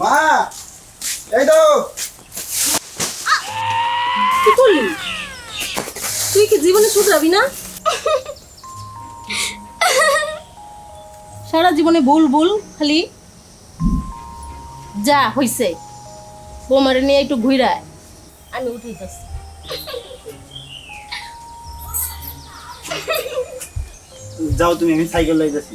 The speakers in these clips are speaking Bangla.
মা এই তো। কি করলি? তুই কি জীবনে শুধরাবি না? সারা জীবনে ভুল ভুল খালি যা হইছে বৌমারে নিয়ে একটু ঘুরায় আমি উঠে যাচ্ছি। যাও তুমি আমি সাইকেল লাইতেছি।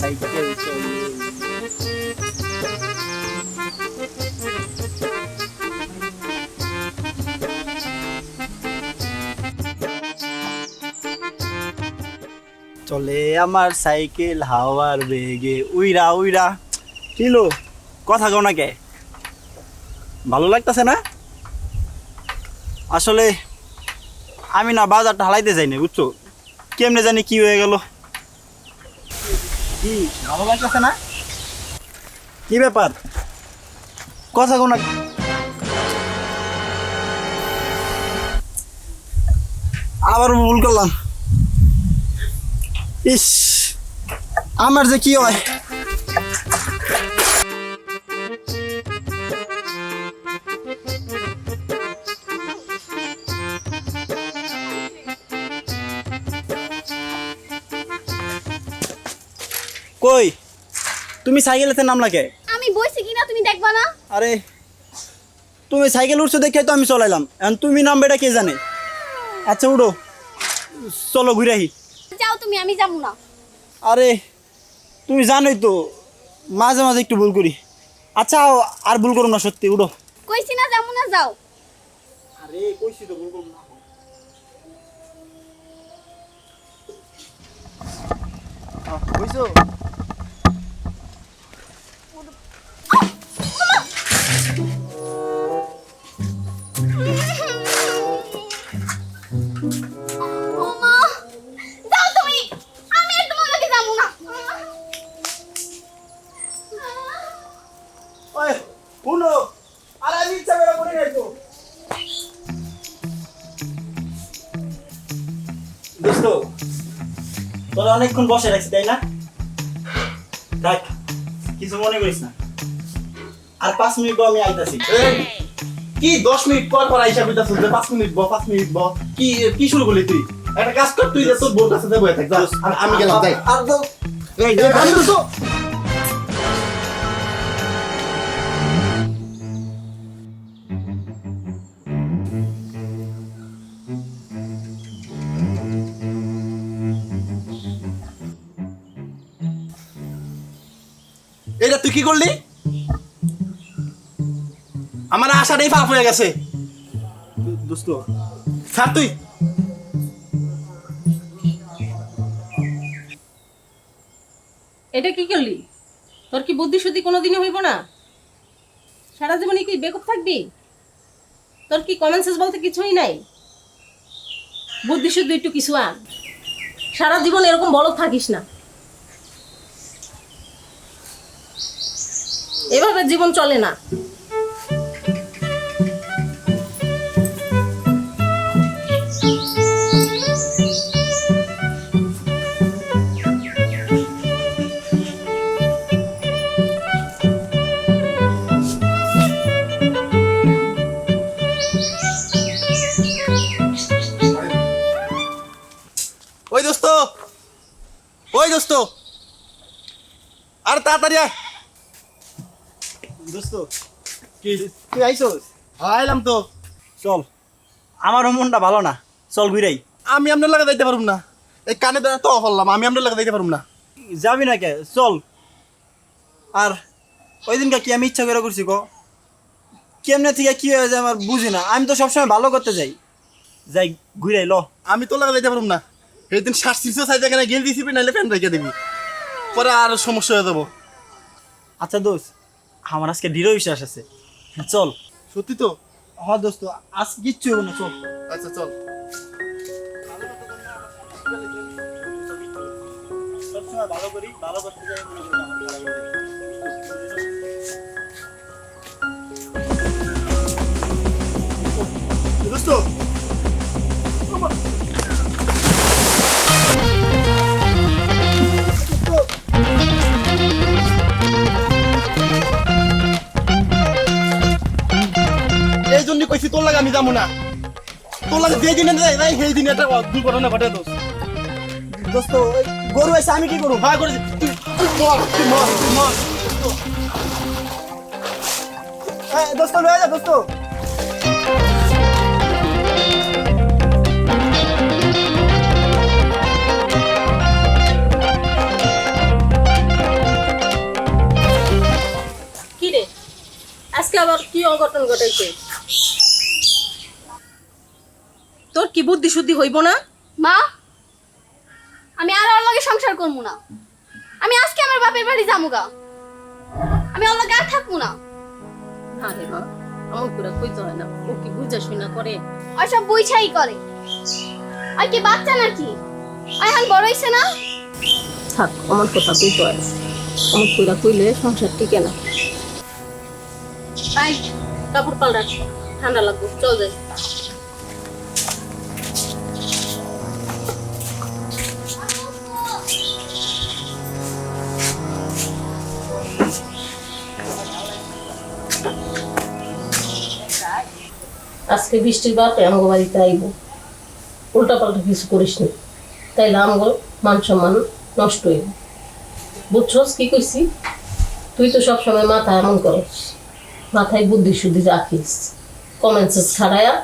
চলে আমার সাইকেল হাওয়ার বেগে। উইরা উইরা। কিলো কথা কও না ভালো লাগতেছে না? আসলে আমি না বাজারটা হালাইতে যাই না বুঝছ? কেমনে জানি কি হয়ে গেল। কি না? কি ব্যাপার? কথা কোন আবার ভুল করলাম। ইস আমার যে কি হয়? কই? তুমি সাইকেলেতে নাম লাগে আমি বইছি কিনা তুমি দেখবা না? আরে তুমি সাইকেল উঠছো দেখে তো আমি চলাইলাম। এখন তুমি নামবেটা কে জানে? আচ্ছা উঠো। চলো ঘুরে আহি যাও তুমি আমি যাব না। আরে তুমি জানোই তো মাঝে মাঝে একটু ভুল করি। আচ্ছা আর ভুল করো না সত্যি উঠো। কইছি না যাব না যাও। আরে কইছি তো ভুল করো না। বুঝছ ওমা যাও তুমি আমি আর তোমার লগে যাব না ওই শুনো আর আমি ইচ্ছা করে করে নাই তো দোস্ত তোরা অনেকক্ষণ বসে রাখছি তাই না? দেখ কিছু মনে করিস না। আর পাঁচ মিনিট পর আমি আইতাছি। কি দশ মিনিট পর পর আইসা কইতা শুনতে পাঁচ মিনিট ব পাঁচ মিনিট ব কি কি শুরু করলি তুই? একটা কাজ কর তুই যে তোর বোর কাছে দেবো থাক যা। আর আমি গেলাম যাই। আর তো এটা তুই কি করলি? আমার আশাটাই ফাপ হয়ে গেছে। দোস্ত। স্যার তুই? এটা কি করলি? তোর কি বুদ্ধি শুদ্ধি কোনোদিনই হইব না? সারা জীবনে কি বেকুব থাকবি? তোর কি কমন সেন্স বলতে কিছুই নাই? বুদ্ধি শুদ্ধি একটু কিছু আন। সারা জীবন এরকম বড় থাকিস না। এভাবে জীবন চলে না। তাড়াতাড়ি আয়। দোস্ত কি? তুই আইসোস? আইলাম তো। চল। আমারও মনটা ভালো না। চল ঘুরাই। আমি আপনার লাগে যাইতে পারুম না। এই কানে দ্বারা তো হল্লাম আমি আপনার লাগে যাইতে পারুম না। যাবি না কে? চল। আর ওই দিনকে কি আমি ইচ্ছা করে করছি ক? কেমনে থেকে কি হয়ে যায় আমার বুঝি না। আমি তো সবসময় ভালো করতে যাই। যাই ঘুরাই ল। আমি তোর লাগে যাইতে পারুম না। এই দিন শ্বাস শিরছে সাইড এখানে গেল দিছি নাহলে ফ্যান রেখে দিবি। পরে আর সমস্যা হয়ে যাব। আচ্ছা দোস্ত আমার আজকে দৃঢ় বিশ্বাস আছে। চল। সত্যি তো? হ্যাঁ দোস্ত আজ কিচ্ছু হবে না চল। আচ্ছা চল। সবসময় ভালো করি ভালো করতে যাই। কইছি তোর লাগে আমি যাব না। তোর লাগে যে দিনে যাই সেই দিনে একটা দুর্ঘটনা ঘটে দোষ দোস্ত গরু এসে আমি কি করব ভাই করে তুই তুই মর তুই মর তুই মর। এই, দোস্ত লয়ে যা দোস্ত। আজকে আবার কি অঘটন ঘটাইছে তোর কি বুদ্ধি শুদ্ধি হইব না? মা আমি আর ওর লগে সংসার করব না। আমি আজকে আমার বাপের বাড়ি যামুগা। আমি ওর লগে আর থাকব না। আরে মা আমার পুরা কইতে হয় না। ও কি বুঝা শুনা করে ওইসব বুঝাই করে। আর কি বাচ্চা নাকি? এখন বড় হইছে না? থাক আমার কথা কইতে হয়। আমার পুরা কইলে সংসার টিকে না। তাই কাপড় পাল্টা ঠান্ডা লাগবে। চল যাই। আজকে বৃষ্টির বাপে আমাকে বাড়িতে আইব। উল্টা পাল্টা কিছু করিস নি তাইলে আমাকে মান সম্মান নষ্ট হইব। বুঝছস কি কইছি? তুই তো সবসময় মাথা এমন করিস মাথায় বুদ্ধি শুদ্ধি রাখিস। কমেন্টস ছাড়ায়া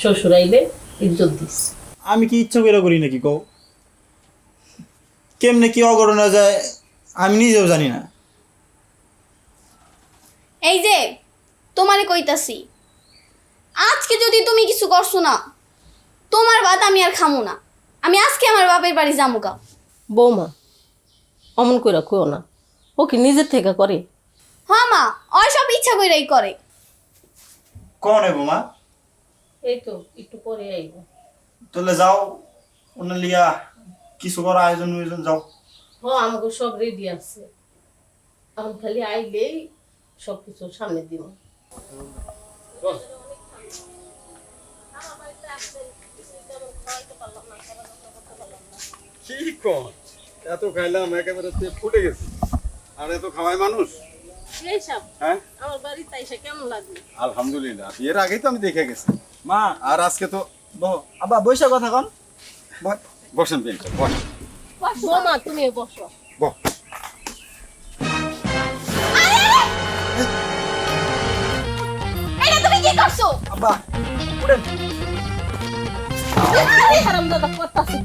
শ্বশুর আইবে ইজ্জত দিস। আমি কি ইচ্ছা করে করি নাকি কও? কেমনে কি অঘটনা যায় আমি নিজেও জানি না। এই যে তোমারে কইতাছি আজকে যদি তুমি কিছু করছ না তোমার ভাত আমি আর খামু না। আমি আজকে আমার বাপের বাড়ি যামুগা বৌমা অমন করে কইও না। ও কি নিজের থেকে করে? হ্যাঁ মা ওই সব ইচ্ছা কইরাই করে। কখন নেব মা? এই তো একটু পরে আইব। তাহলে যাও ওনার লিয়া কিছু করার আয়োজন আয়োজন যাও। হ আমাকে সব রেডি আছে। এখন খালি আইলেই সব কিছু সামনে দিব কি কর? এত খাইলাম একেবারে পেট ফুটে গেছে। আর এত খাওয়ায় মানুষ? হ্যাঁ? আমার বাড়িতে এসে কেমন লাগবে? আলহামদুলিল্লাহ এর আগেই তো আমি দেখে গেছি। মা আর আজকে তো বহ আব্বা বৈশা কথা কন। বসেন বেঞ্চে বস। বৌমা তুমি বসো। বস। এটা তুমি কি করছ? আব্বা উঠেন। হারাম দাদা করতাছি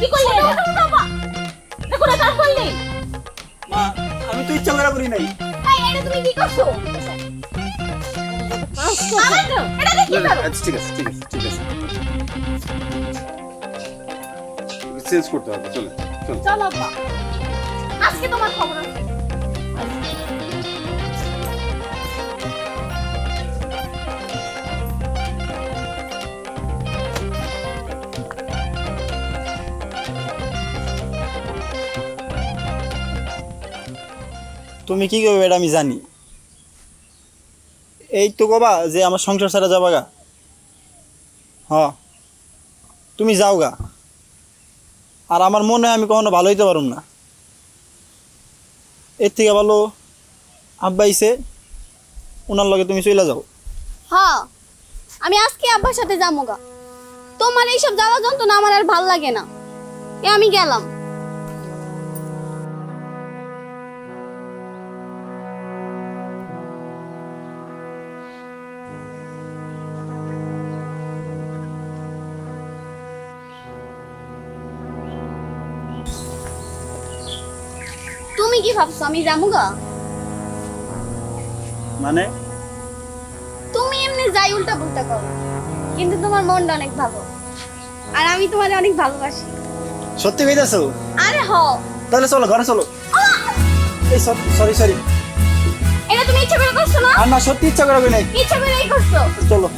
কি এটা বাবা দেখো না কাজ করলি মা আমি তো ইচ্ছা করে করি নাই চলো আজকে তোমার খবর আছে। তুমি কি করবে এটা আমি জানি। এই তো কবা যে আমার সংসার ছাড়া যাবা গা। হ। তুমি যাও গা। আর আমার মনে হয় আমি কখনো ভালো হইতে পারুম না। এর থেকে ভালো আব্বা আইছে ওনার লগে তুমি চলে যাও। হ্যাঁ আমি আজকে আব্বার সাথে যামুগা তোমার এইসব জ্বালা যন্ত্রণা আমার আর ভালো লাগে না। এ আমি গেলাম। তুমি কি ভাবছ আমি যামুগা মানে? তুমি এমনি যাই উল্টা পুল্টা করো। কিন্তু তোমার মনটা অনেক ভালো। আর আমি তোমার অনেক ভালোবাসি। সত্যি কইতাছো? আরে হ তাহলে চলো ঘরে চলো। এই সরি সরি এটা তুমি ইচ্ছা করে করছ না? আর না সত্যি ইচ্ছা করে নাই। ইচ্ছা করেই করছ। চলো।